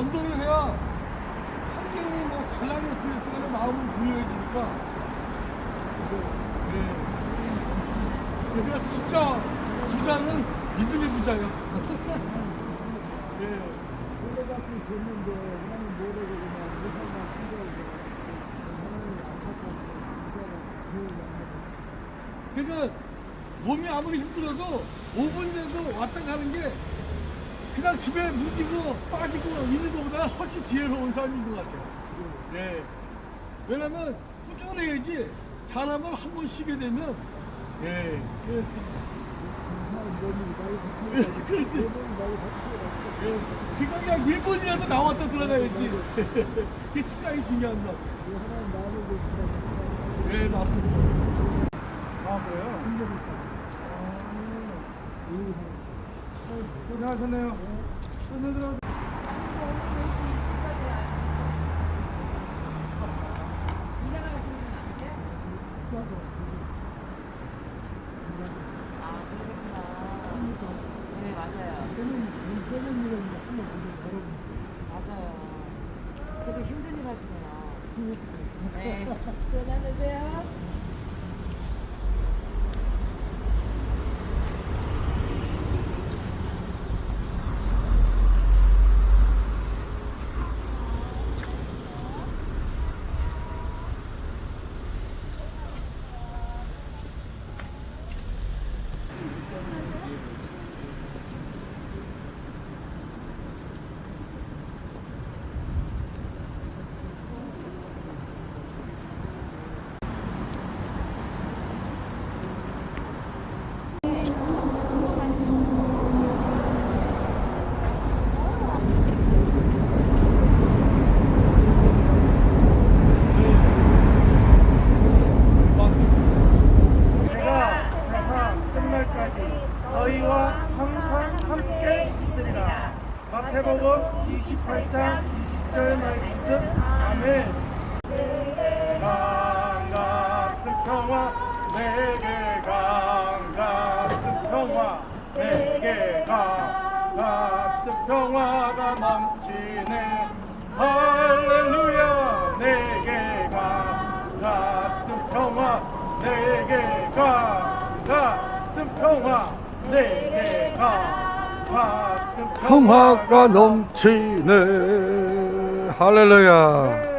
전도를 해야 환경이 뭐 갈라면 어떻게 간에 마음은 부유해지니까. 예. 그러니까 진짜 부자는 믿음의 부자야. 예. 원래 같은 줬는데 그냥 모르고 그냥 안 나고 그러니까 몸이 아무리 힘들어도 5분이라도 왔다 가는 게 그냥 집에 뭉기고 빠지고 있는 것보다 훨씬 지혜로운 삶인 것 같아요. 예. 왜냐면 꾸준해야지 사람을 한 번 쉬게 되면 예. 참- 바뀌어가지고 그렇지. 예. 그거 그냥 1분이라도 나왔다 들어가야지. 그게 습관이 중요한 것 같아요. 그 예, 맞습니다. 아 그래요? 힘드니까 고생하셨네요. 아, 그러셨구나. 네, 맞아요. 때는 때는 일은 한번 맞아요. 그래도 힘든 일 하시네요. 그 네. 전화 주세요. 맞습니다. 내가 세상 끝날까지 너희와 항상 함께 있으리라. 마태복음 28장 20절 말씀. 아멘. 강 같은 평화 내게 강 같은 평화 내게 강 같은 평화가 넘치네 할렐루야 내게 강 같은 평화 내게 강 같은 평화 내게 강 평화가 넘치네. 할렐루야.